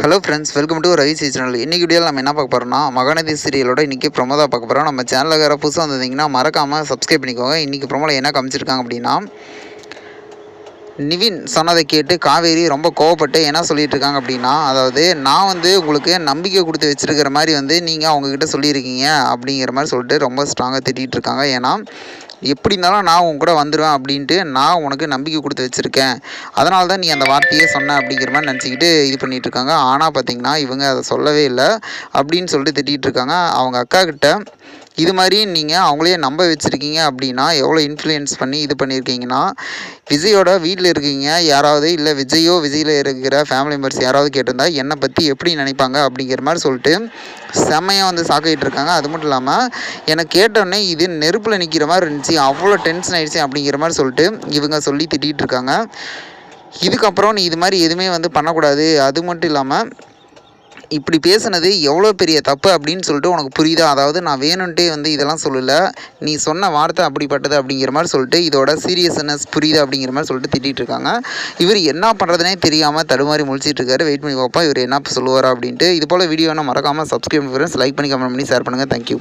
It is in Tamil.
Hello friends welcome to Ravi channel இன்றைக்கி வீடியோவில் நம்ம என்ன பார்க்க போகிறோம்னா மகாநதி சீரியலோட இன்றைக்கி ப்ரொமோ தான் பார்க்க போகிறோம் நம்ம சேனலில் வேறு புதுசாக வந்திருந்தீங்கன்னா மறக்காமல் சப்ஸ்கிரைப் பண்ணிக்கோங்க. இன்றைக்கி ப்ரொமோவில் என்ன காமிச்சிருக்காங்க அப்படின்னா நிவின் சொன்னதை கேட்டு காவேரி ரொம்ப கோவப்பட்டு என்ன சொல்லிட்டு இருக்காங்க அப்படின்னா அதாவது நான் வந்து உங்களுக்கு நம்பிக்கை கொடுத்து வச்சிருக்கிற மாதிரி வந்து நீங்கள் அவங்கக்கிட்ட சொல்லியிருக்கீங்க அப்படிங்கிற மாதிரி சொல்லிட்டு ரொம்ப ஸ்ட்ராங்காக திட்டிகிட்டு இருக்காங்க. ஏன்னா எப்படி இருந்தாலும் நான் உன் கூட வந்துடுவேன் அப்படின்ட்டு நான் உனக்கு நம்பிக்கை கொடுத்து வச்சுருக்கேன். அதனால தான் நீ அந்த வார்த்தையே சொன்ன அப்படிங்கிற மாதிரி நினச்சிக்கிட்டு இது பண்ணிகிட்டு இருக்காங்க ஆனால் பார்த்தீங்கன்னா இவங்க அதை சொல்லவே இல்லை. அப்படின்னு சொல்லிட்டு திட்டிகிட்டு இருக்காங்க. அவங்க அக்கா கிட்ட இது மாதிரி நீங்கள் அவங்களே நம்ப வச்சுருக்கீங்க அப்படின்னா எவ்வளோ இன்ஃப்ளூயன்ஸ் பண்ணி இது பண்ணியிருக்கீங்கன்னா விஜயோட வீட்டில் இருக்கீங்க யாராவது இல்லை விஜயோ விஜயில் இருக்கிற ஃபேமிலி மெம்பர்ஸ் யாராவது கேட்டிருந்தா என்னை பற்றி எப்படி நினைப்பாங்க அப்படிங்கிற மாதிரி சொல்லிட்டு செம்மையாக வந்து சாக்கிட்டு இருக்காங்க. அது மட்டும் இல்லாமல் எனக்கு கேட்டோடனே இது நெருப்பில் நிற்கிற மாதிரி இருந்துச்சு அவ்வளோ டென்ஷன் ஆகிடுச்சு அப்படிங்கிற மாதிரி சொல்லிட்டு இவங்க சொல்லி திட்டிகிட்டு இருக்காங்க. இதுக்கப்புறம் நீ இது மாதிரி எதுவுமே வந்து பண்ணக்கூடாது. அது மட்டும் இல்லாமல் இப்படி பேசுனது எவ்வளோ பெரிய தப்பு அப்படின்னு சொல்லிட்டு உனக்கு புரியுதா? அதாவது நான் வேணும்ன்ட்டே வந்து இதெல்லாம் சொல்லலை. நீ சொன்ன வார்த்தை அப்படிப்பட்டது அப்படிங்கிற மாதிரி சொல்லிட்டு இதோட சீரியஸ்னஸ் புரியுது அப்படிங்கிற மாதிரி சொல்லிட்டு திட்டிகிட்டு இருக்காங்க. இவர் என்ன பண்ணுறதுனே தெரியாமல் தடுமாறி முழிச்சிட்டு இருக்காரு. வெயிட் பண்ணி பார்ப்போம் இவர் என்ன சொல்லுவார் அப்படின்ட்டு. இது போல் வீடியோனா மறக்காமல் சப்ஸ்கிரைப் ஃப்ரெண்ட்ஸ் லைக் பண்ணி கமெண்ட் பண்ணி ஷேர் பண்ணுங்கள் தேங்க்யூ